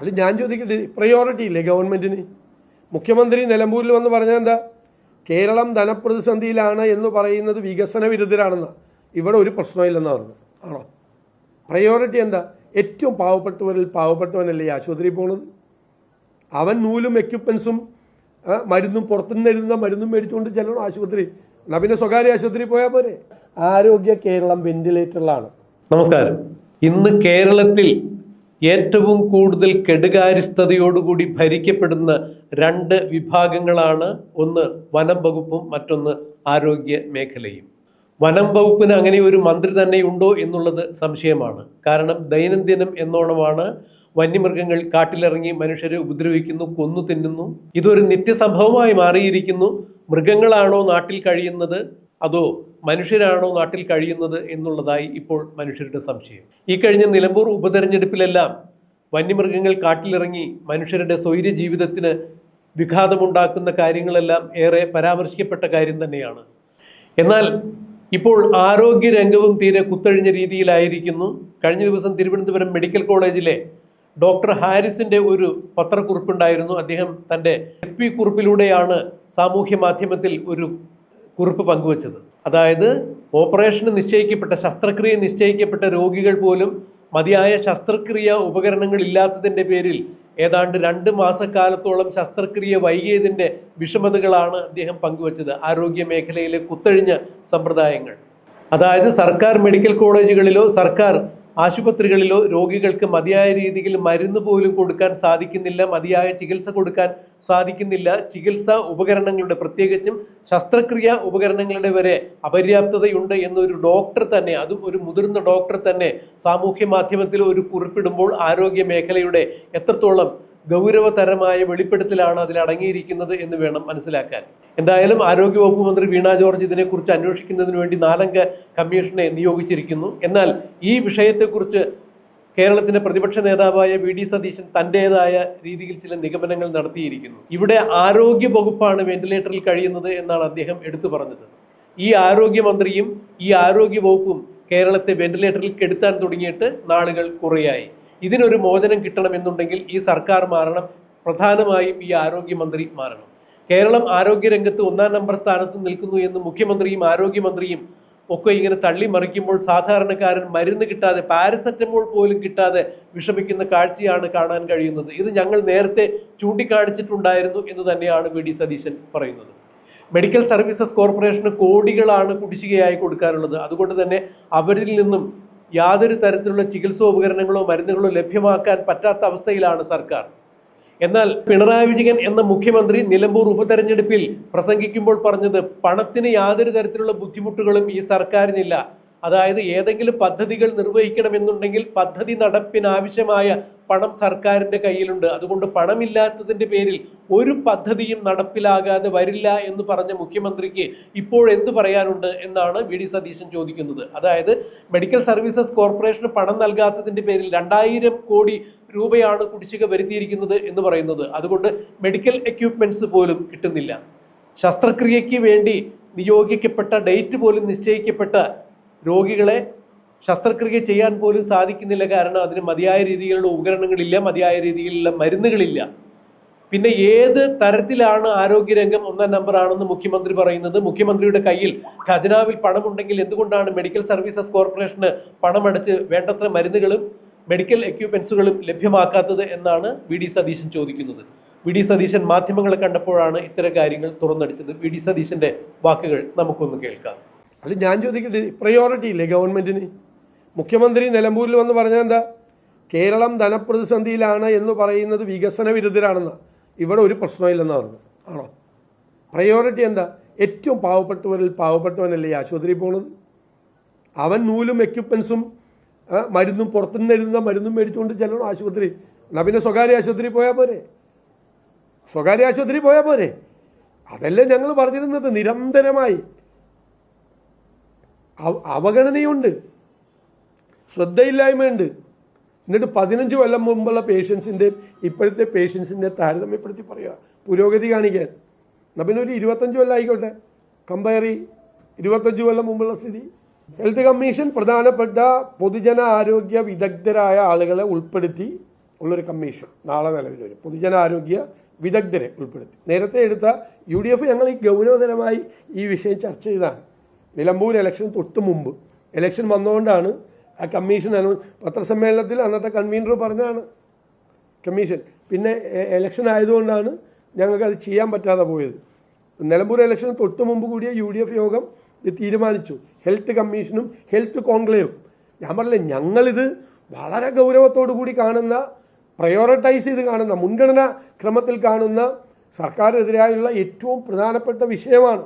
അല്ല ഞാൻ ചോദിക്കട്ടെ പ്രയോറിറ്റി ഇല്ലേ ഗവൺമെന്റിന് മുഖ്യമന്ത്രി നിലമ്പൂരിൽ വന്ന് പറഞ്ഞാൽ എന്താ? കേരളം ധനപ്രതിസന്ധിയിലാണ് എന്ന് പറയുന്നത് വികസന വിരുദ്ധരാണെന്ന്. ഇവിടെ ഒരു പ്രശ്നമില്ലെന്ന് പറഞ്ഞു ആണോ? പ്രയോറിറ്റി എന്താ? ഏറ്റവും പാവപ്പെട്ടവരിൽ പാവപ്പെട്ടവനല്ലേ ഈ ആശുപത്രിയിൽ പോണത്? അവൻ നൂലും എക്യുപ്മെൻസും മരുന്നും പുറത്തുനിന്ന് എഴുതുന്ന മരുന്നും മേടിച്ചുകൊണ്ട് ചെല്ലണം ആശുപത്രി? എന്നാ പിന്നെ സ്വകാര്യ ആശുപത്രി പോയാൽ പോരെ. ആരോഗ്യ കേരളം വെന്റിലേറ്ററിലാണ് നമസ്കാരം. ഇന്ന് കേരളത്തിൽ ഏറ്റവും കൂടുതൽ കെടുകാര്യസ്ഥതയോടുകൂടി ഭരിക്കപ്പെടുന്ന രണ്ട് വിഭാഗങ്ങളാണ് ഒന്ന് വനം വകുപ്പും മറ്റൊന്ന് ആരോഗ്യ മേഖലയും. വനം വകുപ്പിന് അങ്ങനെ ഒരു മന്ത്രി തന്നെ ഉണ്ടോ എന്നുള്ളത് സംശയമാണ്. കാരണം ദൈനംദിനം എന്നോണമാണ് വന്യമൃഗങ്ങൾ കാട്ടിലിറങ്ങി മനുഷ്യരെ ഉപദ്രവിക്കുന്നു കൊന്നു തിന്നുന്നു. ഇതൊരു നിത്യസംഭവമായി മാറിയിരിക്കുന്നു. മൃഗങ്ങളാണോ നാട്ടിൽ കഴിയുന്നത്? അതോ മനുഷ്യരാണോ നാട്ടിൽ കഴിയുന്നത് എന്നുള്ളതായി ഇപ്പോൾ മനുഷ്യരുടെ സംശയം. ഈ കഴിഞ്ഞ നിലമ്പൂർ ഉപതെരഞ്ഞെടുപ്പിലെല്ലാം വന്യമൃഗങ്ങൾ കാട്ടിലിറങ്ങി മനുഷ്യരുടെ സ്വൈര്യ ജീവിതത്തിന് വിഘാതമുണ്ടാക്കുന്ന കാര്യങ്ങളെല്ലാം ഏറെ പരാമർശിക്കപ്പെട്ട കാര്യം തന്നെയാണ്. എന്നാൽ ഇപ്പോൾ ആരോഗ്യ രംഗവും തീരെ കുത്തഴിഞ്ഞ രീതിയിലായിരിക്കുന്നു. കഴിഞ്ഞ ദിവസം തിരുവനന്തപുരം മെഡിക്കൽ കോളേജിലെ ഡോക്ടർ ഹാരിസിന്റെ ഒരു പത്രക്കുറിപ്പുണ്ടായിരുന്നു. അദ്ദേഹം തന്റെ എഫ് പി കുറിപ്പിലൂടെയാണ് സാമൂഹ്യ മാധ്യമത്തിൽ ഒരു കുറിപ്പ് പങ്കുവച്ചത്. അതായത് ഓപ്പറേഷന് നിശ്ചയിക്കപ്പെട്ട ശസ്ത്രക്രിയ നിശ്ചയിക്കപ്പെട്ട രോഗികൾ പോലും മതിയായ ശസ്ത്രക്രിയ ഉപകരണങ്ങൾ ഇല്ലാത്തതിന്റെ പേരിൽ ഏതാണ്ട് രണ്ട് മാസക്കാലത്തോളം ശസ്ത്രക്രിയ വൈകിയതിന്റെ വിഷമതകളാണ് അദ്ദേഹം പങ്കുവച്ചത്. ആരോഗ്യ മേഖലയിലെ കുത്തഴിഞ്ഞ സമ്പ്രദായങ്ങൾ. അതായത് സർക്കാർ മെഡിക്കൽ കോളേജുകളിലോ സർക്കാർ ആശുപത്രികളിലോ രോഗികൾക്ക് മതിയായ രീതിയിൽ മരുന്ന് പോലും കൊടുക്കാൻ സാധിക്കുന്നില്ല മതിയായ ചികിത്സ കൊടുക്കാൻ സാധിക്കുന്നില്ല. ചികിത്സാ ഉപകരണങ്ങളുടെ പ്രത്യേകിച്ചും ശസ്ത്രക്രിയ ഉപകരണങ്ങളുടെ വരെ അപര്യാപ്തതയുണ്ട് എന്നൊരു ഡോക്ടർ തന്നെ അതും ഒരു മുതിർന്ന ഡോക്ടർ തന്നെ സാമൂഹ്യ മാധ്യമത്തിൽ ഒരു കുറിപ്പിടുമ്പോൾ ആരോഗ്യ മേഖലയുടെ എത്രത്തോളം ഗൗരവതരമായ വെളിപ്പെടുത്തലാണ് അതിൽ അടങ്ങിയിരിക്കുന്നത് എന്ന് വേണം മനസ്സിലാക്കാൻ. എന്തായാലും ആരോഗ്യവകുപ്പ് മന്ത്രി വീണ ജോർജ് ഇതിനെക്കുറിച്ച് അന്വേഷിക്കുന്നതിന് വേണ്ടി നാലംഗ കമ്മീഷനെ നിയോഗിച്ചിരിക്കുന്നു. എന്നാൽ ഈ വിഷയത്തെക്കുറിച്ച് കേരളത്തിന്റെ പ്രതിപക്ഷ നേതാവായ വി ഡി സതീശൻ തന്റേതായ രീതിയിൽ ചില നിഗമനങ്ങൾ നടത്തിയിരിക്കുന്നു. ഇവിടെ ആരോഗ്യ വകുപ്പാണ് വെന്റിലേറ്ററിൽ കഴിയുന്നത് എന്നാണ് അദ്ദേഹം എടുത്തു പറഞ്ഞത്. ഈ ആരോഗ്യമന്ത്രിയും ഈ ആരോഗ്യ വകുപ്പും കേരളത്തെ വെന്റിലേറ്ററിൽ കെടുത്താൻ തുടങ്ങിയിട്ട് നാളുകൾ കുറേയായി. ഇതിനൊരു മോചനം കിട്ടണമെന്നുണ്ടെങ്കിൽ ഈ സർക്കാർ മാറണം പ്രധാനമായും ഈ ആരോഗ്യമന്ത്രി മാറണം. കേരളം ആരോഗ്യരംഗത്ത് ഒന്നാം നമ്പർ സ്ഥാനത്ത് നിൽക്കുന്നു എന്ന് മുഖ്യമന്ത്രിയും ആരോഗ്യമന്ത്രിയും ഒക്കെ ഇങ്ങനെ തള്ളിമറിക്കുമ്പോൾ സാധാരണക്കാരൻ മരുന്ന് കിട്ടാതെ പാരസെറ്റമോൾ പോലും കിട്ടാതെ വിഷമിക്കുന്ന കാഴ്ചയാണ് കാണാൻ കഴിയുന്നത്. ഇത് ഞങ്ങൾ നേരത്തെ ചൂണ്ടിക്കാണിച്ചിട്ടുണ്ടായിരുന്നു എന്ന് തന്നെയാണ് വി ഡി സതീശൻ പറയുന്നത്. മെഡിക്കൽ സർവീസസ് കോർപ്പറേഷന് കോടികളാണ് കുടിശ്ശികയായി കൊടുക്കാനുള്ളത്. അതുകൊണ്ട് തന്നെ അവരിൽ നിന്നും യാതൊരു തരത്തിലുള്ള ചികിത്സാ ഉപകരണങ്ങളോ മരുന്നുകളോ ലഭ്യമാക്കാൻ പറ്റാത്ത അവസ്ഥയിലാണ് സർക്കാർ. എന്നാൽ പിണറായി വിജയൻ എന്ന മുഖ്യമന്ത്രി നിലമ്പൂർ ഉപതെരഞ്ഞെടുപ്പിൽ പ്രസംഗിക്കുമ്പോൾ പറഞ്ഞത് പണത്തിന് യാതൊരു തരത്തിലുള്ള ബുദ്ധിമുട്ടുകളും ഈ സർക്കാരിനില്ല. അതായത് ഏതെങ്കിലും പദ്ധതികൾ നിർവഹിക്കണമെന്നുണ്ടെങ്കിൽ പദ്ധതി നടപ്പിനാവശ്യമായ പണം സർക്കാരിന്റെ കയ്യിലുണ്ട്. അതുകൊണ്ട് പണമില്ലാത്തതിന്റെ പേരിൽ ഒരു പദ്ധതിയും നടപ്പിലാകാതെ വരില്ല എന്ന് പറഞ്ഞ മുഖ്യമന്ത്രിക്ക് ഇപ്പോൾ എന്ത് പറയാനുണ്ട് എന്നാണ് വി ഡി സതീശൻ ചോദിക്കുന്നത്. അതായത് മെഡിക്കൽ സർവീസസ് കോർപ്പറേഷന് പണം നൽകാത്തതിന്റെ പേരിൽ രണ്ടായിരം കോടി രൂപയാണ് കുടിശ്ശിക വരുത്തിയിരിക്കുന്നത് എന്ന് പറയുന്നത്. അതുകൊണ്ട് മെഡിക്കൽ എക്യുപ്മെന്റ്സ് പോലും കിട്ടുന്നില്ല. ശസ്ത്രക്രിയയ്ക്ക് വേണ്ടി നിയോഗിക്കപ്പെട്ട ഡേറ്റ് പോലും നിശ്ചയിക്കപ്പെട്ട രോഗികളെ ശസ്ത്രക്രിയ ചെയ്യാൻ പോലും സാധിക്കുന്നില്ല. കാരണം അതിന് മതിയായ രീതിയിലുള്ള ഉപകരണങ്ങളില്ല മതിയായ രീതിയിലുള്ള മരുന്നുകളില്ല. പിന്നെ ഏത് തരത്തിലാണ് ആരോഗ്യരംഗം ഒന്നാം നമ്പർ ആണെന്ന് മുഖ്യമന്ത്രി പറയുന്നത്? മുഖ്യമന്ത്രിയുടെ കയ്യിൽ ഖജനാവിൽ പണമുണ്ടെങ്കിൽ എന്തുകൊണ്ടാണ് മെഡിക്കൽ സർവീസസ് കോർപ്പറേഷന് പണമടച്ച് വേണ്ടത്ര മരുന്നുകളും മെഡിക്കൽ എക്യുപ്മെന്റ്സുകളും ലഭ്യമാക്കാത്തത് എന്നാണ് വി ഡി സതീശൻ ചോദിക്കുന്നത്. വി ഡി സതീശൻ മാധ്യമങ്ങളെ കണ്ടപ്പോഴാണ് ഇത്തരം കാര്യങ്ങൾ തുറന്നടിച്ചത്. വി ഡി സതീശന്റെ വാക്കുകൾ നമുക്കൊന്ന് കേൾക്കാം. അല്ല ഞാൻ ചോദിക്കട്ടെ പ്രയോറിറ്റി ഇല്ലേ ഗവൺമെന്റിന് മുഖ്യമന്ത്രി നിലമ്പൂരിൽ വന്ന് പറഞ്ഞാൽ എന്താ? കേരളം ധനപ്രതിസന്ധിയിലാണ് എന്ന് പറയുന്നത് വികസന വിരുദ്ധരാണെന്ന്. ഇവിടെ ഒരു പ്രശ്നമില്ലെന്ന് പറഞ്ഞു ആണോ? പ്രയോറിറ്റി എന്താ? ഏറ്റവും പാവപ്പെട്ടവരിൽ പാവപ്പെട്ടവനല്ലേ ഈ ആശുപത്രിയിൽ പോണത്? അവൻ നൂലും എക്യുപ്മെൻസും മരുന്നും പുറത്തുനിന്ന് എഴുതുന്ന മരുന്നും മേടിച്ചുകൊണ്ട് ചെല്ലണം ആശുപത്രി. എന്നാ പിന്നെ സ്വകാര്യ ആശുപത്രി പോയാൽ പോരെ? സ്വകാര്യ ആശുപത്രി പോയാൽ പോരെ? അതല്ലേ ഞങ്ങൾ പറഞ്ഞിരുന്നത്. നിരന്തരമായി അവ- അവഗണനയുണ്ട്. ശ്രദ്ധയില്ലായ്മയുണ്ട്. എന്നിട്ട് പതിനഞ്ച് കൊല്ലം മുമ്പുള്ള പേഷ്യൻസിന്റെ ഇപ്പോഴത്തെ പേഷ്യൻസിന്റെ താരതമ്യപ്പെടുത്തി പറയുക. പുരോഗതി കാണിക്കാൻ. എന്നാൽ പിന്നെ ഒരു ഇരുപത്തഞ്ച് കൊല്ലം ആയിക്കോട്ടെ. കമ്പയർ ഇരുപത്തഞ്ച് കൊല്ലം മുമ്പുള്ള സ്ഥിതി. ഹെൽത്ത് കമ്മീഷൻ പ്രധാനപ്പെട്ട പൊതുജന ആരോഗ്യ വിദഗ്ധരായ ആളുകളെ ഉൾപ്പെടുത്തി ഉള്ളൊരു കമ്മീഷൻ നാളെ നിലവിൽ വരും. പൊതുജനാരോഗ്യ വിദഗ്ധരെ ഉൾപ്പെടുത്തി. നേരത്തെ എടുത്ത യു ഡി എഫ് ഞങ്ങൾ ഈ ഗൗരവതരമായി ഈ വിഷയം ചർച്ച ചെയ്താണ് നിലമ്പൂർ ഇലക്ഷൻ തൊട്ട് മുമ്പ്. ഇലക്ഷൻ വന്നുകൊണ്ടാണ് ആ കമ്മീഷൻ അനു പത്രസമ്മേളനത്തിൽ അന്നത്തെ കൺവീനർ പറഞ്ഞതാണ്. കമ്മീഷൻ. പിന്നെ എലക്ഷൻ ആയതുകൊണ്ടാണ് ഞങ്ങൾക്ക് അത് ചെയ്യാൻ പറ്റാതെ പോയത്. നിലമ്പൂർ ഇലക്ഷൻ തൊട്ട് മുമ്പ് കൂടിയ യു ഡി എഫ് യോഗം ഇത് തീരുമാനിച്ചു. ഹെൽത്ത് കമ്മീഷനും ഹെൽത്ത് കോൺക്ലേവും. ഞാൻ പറഞ്ഞില്ലേ ഞങ്ങളിത് വളരെ ഗൗരവത്തോടു കൂടി കാണുന്ന പ്രയോറിറ്റൈസ് ചെയ്ത് കാണുന്ന മുൻഗണന ക്രമത്തിൽ കാണുന്ന സർക്കാരിനെതിരായുള്ള ഏറ്റവും പ്രധാനപ്പെട്ട വിഷയമാണ്.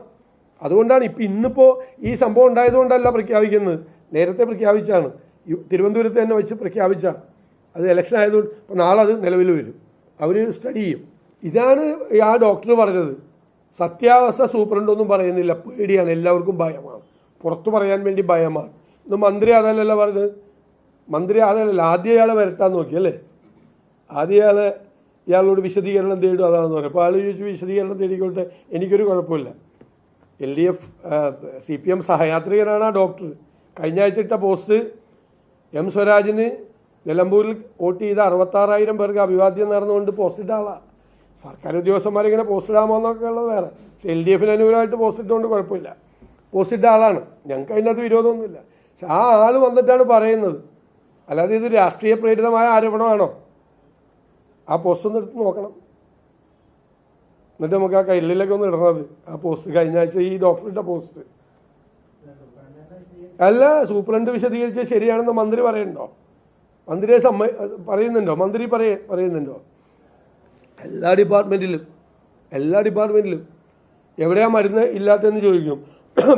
അതുകൊണ്ടാണ് ഇപ്പം ഇന്നിപ്പോൾ ഈ സംഭവം ഉണ്ടായതുകൊണ്ടല്ല പ്രഖ്യാപിക്കുന്നത്. നേരത്തെ പ്രഖ്യാപിച്ചാണ്. തിരുവനന്തപുരത്ത് തന്നെ വെച്ച് പ്രഖ്യാപിച്ച. അത് ഇലക്ഷൻ ആയതുകൊണ്ട് ഇപ്പം നാളെ അത് നിലവിൽ വരും. അവർ സ്റ്റഡി ചെയ്യും. ഇതാണ് ആ ഡോക്ടർ പറഞ്ഞത്. സത്യാവസ്ഥ സൂപ്രണ്ടൊന്നും പറയുന്നില്ല. പേടിയാണ്. എല്ലാവർക്കും ഭയമാണ്. പുറത്തു പറയാൻ വേണ്ടി ഭയമാണ്. ഇന്ന് മന്ത്രി അതല്ലല്ലോ പറഞ്ഞത്? മന്ത്രി അതല്ലല്ലോ ആദ്യ ഇയാളെ വരട്ടാൻ നോക്കി അല്ലേ? ആദ്യ ഇയാളെ ഇയാളോട് വിശദീകരണം തേടും അതാണെന്ന് പറയും. അപ്പോൾ ആൾ ചോദിച്ചു വിശദീകരണം തേടിക്കോട്ടെ? എനിക്കൊരു കുഴപ്പമില്ല. L D F C P M സഹയാത്രികനാണ് ആ ഡോക്ടർ കഴിഞ്ഞ ആഴ്ച ഇട്ട പോസ്റ്റ് എം സ്വരാജിന് നിലമ്പൂരിൽ വോട്ട് ചെയ്ത അറുപത്താറായിരം പേർക്ക് അഭിവാദ്യം നേർന്നുകൊണ്ട് പോസ്റ്റ് ഇട്ട ആളാണ് സർക്കാർ ഉദ്യോഗസ്ഥന്മാരിങ്ങനെ പോസ്റ്റ് ഇടാമോ എന്നൊക്കെ ഉള്ളത് വേറെ. പക്ഷെ എൽ ഡി എഫിന് അനുകൂലമായിട്ട് പോസ്റ്റ് ഇട്ടുകൊണ്ട് കുഴപ്പമില്ല. പോസ്റ്റ് ഇട്ട ആളാണ്. ഞങ്ങൾക്ക് അതിനകത്ത് വിരോധമൊന്നുമില്ല. പക്ഷെ ആ ആൾ വന്നിട്ടാണ് പറയുന്നത്. അല്ലാതെ ഇത് രാഷ്ട്രീയ പ്രേരിതമായ ആരോപണമാണോ? ആ പോസ്റ്റ് ഒന്ന് എടുത്ത് നോക്കണം. എന്നിട്ട് നമുക്ക് ആ കയ്യിലൊക്കെ ഒന്ന് ഇടണത്. ആ പോസ്റ്റ് കഴിഞ്ഞ ആഴ്ച ഈ ഡോക്ടറുടെ പോസ്റ്റ്. അല്ല സൂപ്രണ്ട് വിശദീകരിച്ച് ശരിയാണെന്ന് മന്ത്രി പറയുന്നുണ്ടോ? മന്ത്രിയെ സമ്മ പറയുന്നുണ്ടോ? മന്ത്രി പറയ പറയുന്നുണ്ടോ? എല്ലാ ഡിപ്പാർട്ട്മെന്റിലും എല്ലാ ഡിപ്പാർട്ട്മെന്റിലും എവിടെയാ മരുന്ന് ഇല്ലാത്തതെന്ന് ചോദിക്കും.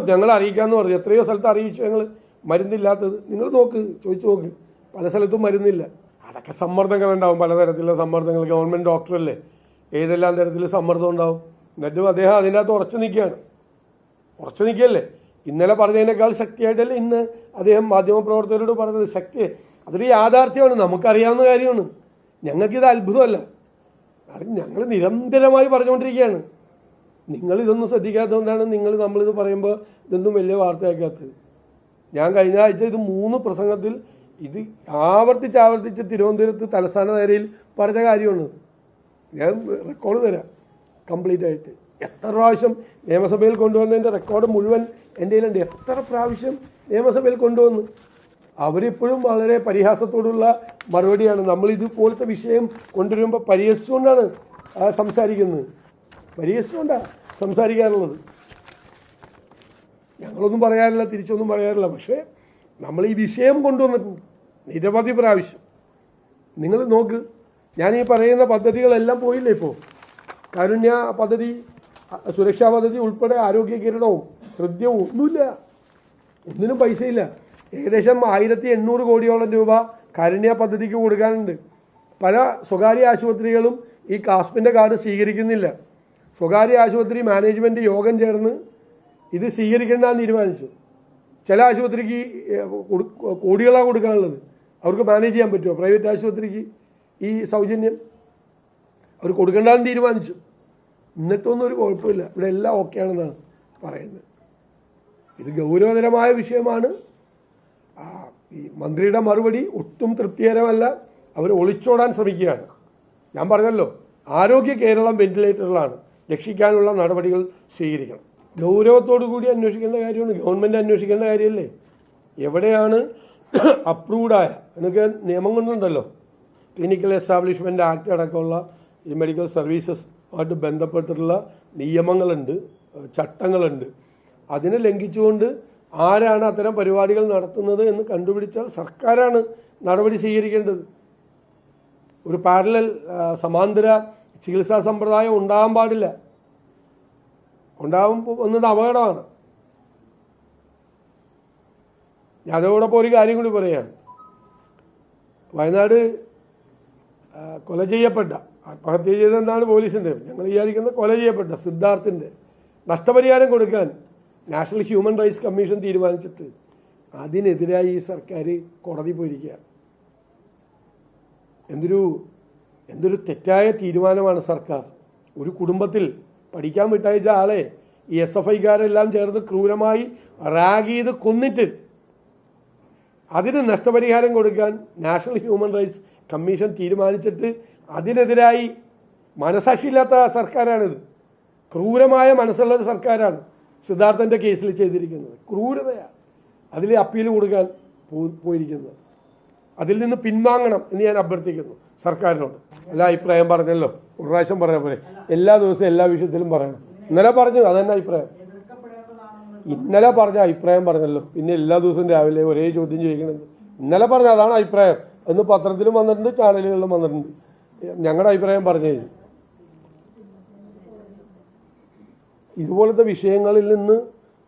ഞങ്ങൾ അറിയിക്കാമെന്ന് പറഞ്ഞു. എത്രയോ സ്ഥലത്ത് അറിയിച്ചു ഞങ്ങൾ മരുന്നില്ലാത്തത്. നിങ്ങൾ നോക്ക് ചോദിച്ചു നോക്ക്. പല സ്ഥലത്തും മരുന്നില്ല. അതൊക്കെ സമ്മർദ്ദങ്ങൾ ഉണ്ടാവും പലതരത്തിലുള്ള സമ്മർദ്ദങ്ങൾ. ഗവൺമെന്റ് ഡോക്ടറല്ലേ? ഏതെല്ലാം തരത്തിൽ സമ്മർദ്ദം ഉണ്ടാവും? എന്നിട്ടും അദ്ദേഹം അതിനകത്ത് ഉറച്ചു നിൽക്കുകയാണ്. ഉറച്ചു നിൽക്കുകയല്ലേ? ഇന്നലെ പറഞ്ഞതിനേക്കാൾ ശക്തിയായിട്ടല്ലേ ഇന്ന് അദ്ദേഹം മാധ്യമപ്രവർത്തകരോട് പറഞ്ഞത്? ശക്തി അതൊരു യാഥാർത്ഥ്യമാണ്. നമുക്കറിയാവുന്ന കാര്യമാണ്. ഞങ്ങൾക്കിത് അത്ഭുതമല്ല. അത് ഞങ്ങൾ നിരന്തരമായി പറഞ്ഞുകൊണ്ടിരിക്കുകയാണ്. നിങ്ങൾ ഇതൊന്നും ശ്രദ്ധിക്കാത്തതുകൊണ്ടാണ് നിങ്ങൾ നമ്മളിത് പറയുമ്പോൾ ഇതൊന്നും വലിയ വാർത്തയാക്കാത്തത്. ഞാൻ കഴിഞ്ഞ ആഴ്ച ഇത് മൂന്ന് പ്രസംഗത്തിൽ ഇത് ആവർത്തിച്ച് ആവർത്തിച്ച് തിരുവനന്തപുരത്ത് തലസ്ഥാന നേരയിൽ പറഞ്ഞ കാര്യമാണ്. ഞാൻ റെക്കോർഡ് തരാം. കംപ്ലീറ്റ് ആയിട്ട്. എത്ര പ്രാവശ്യം നിയമസഭയിൽ കൊണ്ടുവന്നതിന്റെ റെക്കോർഡ് മുഴുവൻ എന്റെ കയ്യിലുണ്ട് എത്ര പ്രാവശ്യം നിയമസഭയിൽ കൊണ്ടുവന്നു? അവരിപ്പോഴും വളരെ പരിഹാസത്തോടുള്ള മറുപടിയാണ്. നമ്മൾ ഇതുപോലത്തെ വിഷയം കൊണ്ടുവരുമ്പോൾ പരിഹസിച്ചുകൊണ്ടാണ് സംസാരിക്കുന്നത്. പരിഹസിച്ചുകൊണ്ടാണ് സംസാരിക്കാനുള്ളത്. ഞങ്ങളൊന്നും പറയാറില്ല തിരിച്ചൊന്നും പറയാറില്ല. പക്ഷേ നമ്മൾ ഈ വിഷയം കൊണ്ടുവന്നിട്ടുണ്ട്. നിരവധി പ്രാവശ്യം. നിങ്ങൾ നോക്ക് ഞാൻ ഈ പറയുന്ന പദ്ധതികളെല്ലാം പോയില്ലേ ഇപ്പോൾ കാരുണ്യ പദ്ധതി സുരക്ഷാ പദ്ധതി ഉൾപ്പെടെ ആരോഗ്യ കിരണവും ഹൃദ്യവും ഒന്നുമില്ല ഒന്നിനും പൈസയില്ല. ഏകദേശം ആയിരത്തി എണ്ണൂറ് കോടിയോളം രൂപ കാരുണ്യ പദ്ധതിക്ക് കൊടുക്കാനുണ്ട്. പല സ്വകാര്യ ആശുപത്രികളും ഈ കാസ്പിന്റെ കാർഡ് സ്വീകരിക്കുന്നില്ല. സ്വകാര്യ ആശുപത്രി മാനേജ്മെന്റ് യോഗം ചേർന്ന് ഇത് സ്വീകരിക്കേണ്ടെന്ന് തീരുമാനിച്ചു. ചില ആശുപത്രിക്ക് കോടികളാണ് കൊടുക്കാനുള്ളത്. അവർക്ക് മാനേജ് ചെയ്യാൻ പറ്റുമോ? പ്രൈവറ്റ് ആശുപത്രിക്ക് ഈ സൗജന്യം അവർ കൊടുക്കേണ്ടെന്ന് തീരുമാനിച്ചു. എന്നിട്ടൊന്നും ഒരു കുഴപ്പമില്ല. ഇവിടെ എല്ലാം ഓക്കെ ആണെന്നാണ് പറയുന്നത്. ഇത് ഗൗരവതരമായ വിഷയമാണ്. ഈ മന്ത്രിയുടെ മറുപടി ഒട്ടും തൃപ്തികരമല്ല. അവർ ഒളിച്ചോടാൻ ശ്രമിക്കുകയാണ്. ഞാൻ പറഞ്ഞല്ലോ ആരോഗ്യ കേരളം വെന്റിലേറ്ററുകളാണ് രക്ഷിക്കാനുള്ള നടപടികൾ സ്വീകരിക്കണം. ഗൗരവത്തോടു കൂടി അന്വേഷിക്കേണ്ട കാര്യമാണ്. ഗവൺമെന്റ് അന്വേഷിക്കേണ്ട കാര്യമല്ലേ? എവിടെയാണ് അപ്രൂവ്ഡായ എന്നൊക്കെ നിയമം കൊണ്ടുണ്ടല്ലോ. ക്ലിനിക്കൽ എസ്റ്റാബ്ലിഷ്മെന്റ് ആക്ട് അടക്കമുള്ള ഈ മെഡിക്കൽ സർവീസസ് ആയിട്ട് ബന്ധപ്പെട്ടിട്ടുള്ള നിയമങ്ങളുണ്ട് ചട്ടങ്ങളുണ്ട്. അതിനെ ലംഘിച്ചുകൊണ്ട് ആരാണ് അത്തരം പരിപാടികൾ നടത്തുന്നത് എന്ന് കണ്ടുപിടിച്ചാൽ സർക്കാരാണ് നടപടി സ്വീകരിക്കേണ്ടത്. ഒരു പാരലൽ സമാന്തര ചികിത്സാ സമ്പ്രദായം ഉണ്ടാകാൻ പാടില്ല. ഉണ്ടാവും വന്നത് അപകടമാണ്. ഞാൻ അതോടൊപ്പം ഒരു കാര്യം കൂടി പറയാണ് വയനാട് കൊല ചെയ്യപ്പെട്ട ആത്മഹത്യ ചെയ്തെന്നാണ് പോലീസിന്റെ ഞങ്ങൾ വിചാരിക്കുന്നത് കൊല ചെയ്യപ്പെട്ട സിദ്ധാർത്ഥിന്റെ നഷ്ടപരിഹാരം കൊടുക്കാൻ നാഷണൽ ഹ്യൂമൻ റൈറ്റ്സ് കമ്മീഷൻ തീരുമാനിച്ചിട്ട് അതിനെതിരായി ഈ സർക്കാർ കോടതി പോയിരിക്കുകയാണ് എന്തൊരു എന്തൊരു തെറ്റായ തീരുമാനമാണ് സർക്കാർ. ഒരു കുടുംബത്തിൽ പഠിക്കാൻ വിട്ടയച്ച ആളെ ഈ എസ് എഫ് ഐക്കാരെല്ലാം ചേർന്ന് ക്രൂരമായി റാഗ് ചെയ്ത് കൊന്നിട്ട് അതിന് നഷ്ടപരിഹാരം കൊടുക്കാൻ നാഷണൽ ഹ്യൂമൻ റൈറ്റ്സ് കമ്മീഷൻ തീരുമാനിച്ചിട്ട് അതിനെതിരായി മനസാക്ഷിയില്ലാത്ത സർക്കാരാണിത്. ക്രൂരമായ മനസ്സുള്ള ഒരു സർക്കാരാണ്. സിദ്ധാർത്ഥന്റെ കേസിൽ ചെയ്തിരിക്കുന്നത്. ക്രൂരതയാണ്. അതിൽ അപ്പീൽ കൊടുക്കാൻ പോയിരിക്കുന്നത്. അതിൽ നിന്ന് പിൻവാങ്ങണം എന്ന് ഞാൻ അഭ്യർത്ഥിക്കുന്നു സർക്കാരിനോട്. എല്ലാ അഭിപ്രായം പറഞ്ഞല്ലോ. ഒരു പ്രാവശ്യം പറഞ്ഞ പോലെ എല്ലാ ദിവസവും എല്ലാ വിഷയത്തിലും പറയണം. ഇന്നലെ പറഞ്ഞു അതന്നെ അഭിപ്രായം. ഇന്നലെ പറഞ്ഞ അഭിപ്രായം പറഞ്ഞല്ലോ. പിന്നെ എല്ലാ ദിവസവും രാവിലെ ഒരേ ചോദ്യം ചോദിക്കണത്. ഇന്നലെ പറഞ്ഞ അതാണ് അഭിപ്രായം. എന്ന് പത്രത്തിലും വന്നിട്ടുണ്ട് ചാനലുകളിലും വന്നിട്ടുണ്ട്. ഞങ്ങളുടെ അഭിപ്രായം പറഞ്ഞു കഴിഞ്ഞു. ഇതുപോലത്തെ വിഷയങ്ങളിൽ നിന്ന്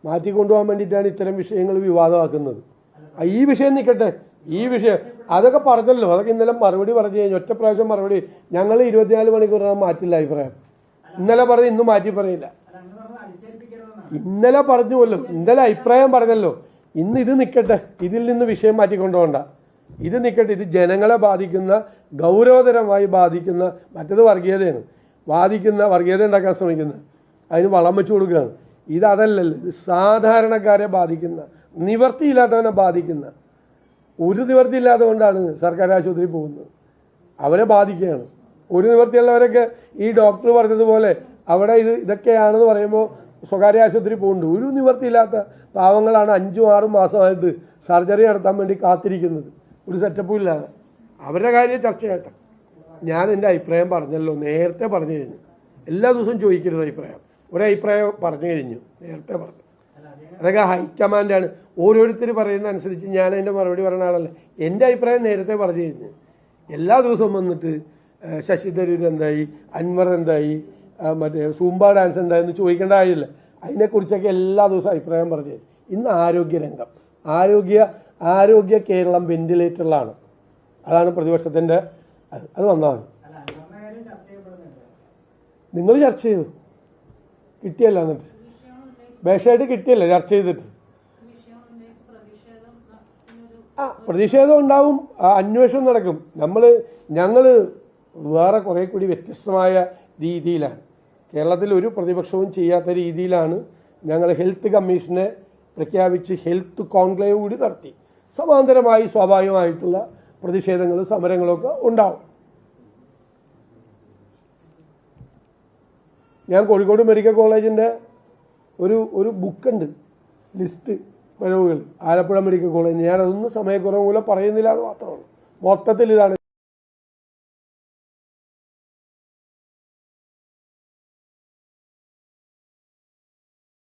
മാറ്റിക്കൊണ്ടുപോകാൻ വേണ്ടിയിട്ടാണ് ഇത്തരം വിഷയങ്ങൾ വിവാദമാക്കുന്നത്. ഈ വിഷയം നിൽക്കട്ടെ. ഈ വിഷയം അതൊക്കെ പറഞ്ഞല്ലോ. അതൊക്കെ ഇന്നലെ മറുപടി പറഞ്ഞു കഴിഞ്ഞു. ഒറ്റ പ്രാവശ്യം മറുപടി. ഞങ്ങൾ ഇരുപത്തിനാല് മണിക്കൂറിനകം മാറ്റില്ല അഭിപ്രായം. ഇന്നലെ പറഞ്ഞ് ഇന്നും മാറ്റി പറയില്ല. ഇന്നലെ പറഞ്ഞുവല്ലോ ഇന്നലെ അഭിപ്രായം പറഞ്ഞല്ലോ. ഇന്ന് ഇത് നിൽക്കട്ടെ. ഇതിൽ നിന്ന് വിഷയം മാറ്റിക്കൊണ്ടുപോകണ്ട. ഇത് നിൽക്കട്ടെ. ഇത് ജനങ്ങളെ ബാധിക്കുന്ന ഗൗരവതരമായി ബാധിക്കുന്ന മറ്റത് വർഗീയതയാണ്. ബാധിക്കുന്ന വർഗീയത ഉണ്ടാക്കാൻ ശ്രമിക്കുന്ന അതിന് വളം വെച്ച് കൊടുക്കുകയാണ്. ഇത് അതല്ലല്ലോ ഇത് സാധാരണക്കാരെ ബാധിക്കുന്ന നിവർത്തിയില്ലാത്തവനെ ബാധിക്കുന്ന ഒരു നിവർത്തിയില്ലാത്തത് കൊണ്ടാണ് സർക്കാർ ആശുപത്രിയിൽ പോകുന്നത്. അവരെ ബാധിക്കുകയാണ്. ഒരു നിവർത്തിയുള്ളവരൊക്കെ ഈ ഡോക്ടർ പറഞ്ഞതുപോലെ അവിടെ ഇത് ഇതൊക്കെയാണെന്ന് പറയുമ്പോൾ സ്വകാര്യ ആശുപത്രി പോകുന്നുണ്ട്. ഒരു നിവർത്തിയില്ലാത്ത പാവങ്ങളാണ് അഞ്ചും ആറും മാസമായിട്ട് സർജറി നടത്താൻ വേണ്ടി കാത്തിരിക്കുന്നത്. ഒരു സെറ്റപ്പും ഇല്ലാതെ. അവരുടെ കാര്യം ചർച്ച ചെയ്യട്ടെ. ഞാൻ എന്റെ അഭിപ്രായം പറഞ്ഞല്ലോ നേരത്തെ പറഞ്ഞു കഴിഞ്ഞു എല്ലാ ദിവസവും ചോദിക്കരുത് അഭിപ്രായം. ഒരഭിപ്രായം പറഞ്ഞു കഴിഞ്ഞു. നേരത്തെ പറഞ്ഞു. അതൊക്കെ ഹൈക്കമാൻഡാണ് ഓരോരുത്തർ പറയുന്ന അനുസരിച്ച് ഞാൻ അതിന്റെ മറുപടി പറയുന്ന ആളല്ല. എന്റെ അഭിപ്രായം നേരത്തെ പറഞ്ഞു കഴിഞ്ഞു. എല്ലാ ദിവസവും വന്നിട്ട് ശശി തരൂർ എന്തായി അൻവർ എന്തായി മറ്റേ സൂംബ ഡാൻസ് എന്തായെന്ന് ചോദിക്കേണ്ട കാര്യമില്ല. അതിനെക്കുറിച്ചൊക്കെ എല്ലാ ദിവസവും അഭിപ്രായം പറഞ്ഞു തരും. ഇന്ന് ആരോഗ്യരംഗം. ആരോഗ്യ ആരോഗ്യ കേരളം വെന്റിലേറ്ററിലാണ് അതാണ് പ്രതിപക്ഷത്തിന്റെ അത് വന്നാൽ നിങ്ങൾ ചർച്ച ചെയ്തു. കിട്ടിയല്ല എന്നിട്ട്. ബേഷായിട്ട് കിട്ടിയല്ല ചർച്ച ചെയ്തിട്ട്? ആ പ്രതിഷേധം ഉണ്ടാവും അന്വേഷണം നടക്കും. നമ്മൾ ഞങ്ങൾ വേറെ കുറെ കൂടി വ്യത്യസ്തമായ രീതിയിലാണ്. കേരളത്തിൽ ഒരു പ്രതിപക്ഷവും ചെയ്യാത്ത രീതിയിലാണ് ഞങ്ങൾ ഹെൽത്ത് കമ്മീഷനെ പ്രഖ്യാപിച്ച് ഹെൽത്ത് കോൺക്ലേവ് കൂടി നടത്തി. സമാന്തരമായി സ്വാഭാവികമായിട്ടുള്ള പ്രതിഷേധങ്ങളും സമരങ്ങളൊക്കെ ഉണ്ടാവും. ഞാൻ കോഴിക്കോട് മെഡിക്കൽ കോളേജിന്റെ ഒരു ഒരു ബുക്കുണ്ട് ലിസ്റ്റ് പിഴവുകൾ ആലപ്പുഴ മെഡിക്കൽ കോളേജ്. ഞാനതൊന്നും സമയക്കുറവ് മൂലം പറയുന്നില്ല അത് മാത്രമാണ് മൊത്തത്തിൽ ഇതാണ്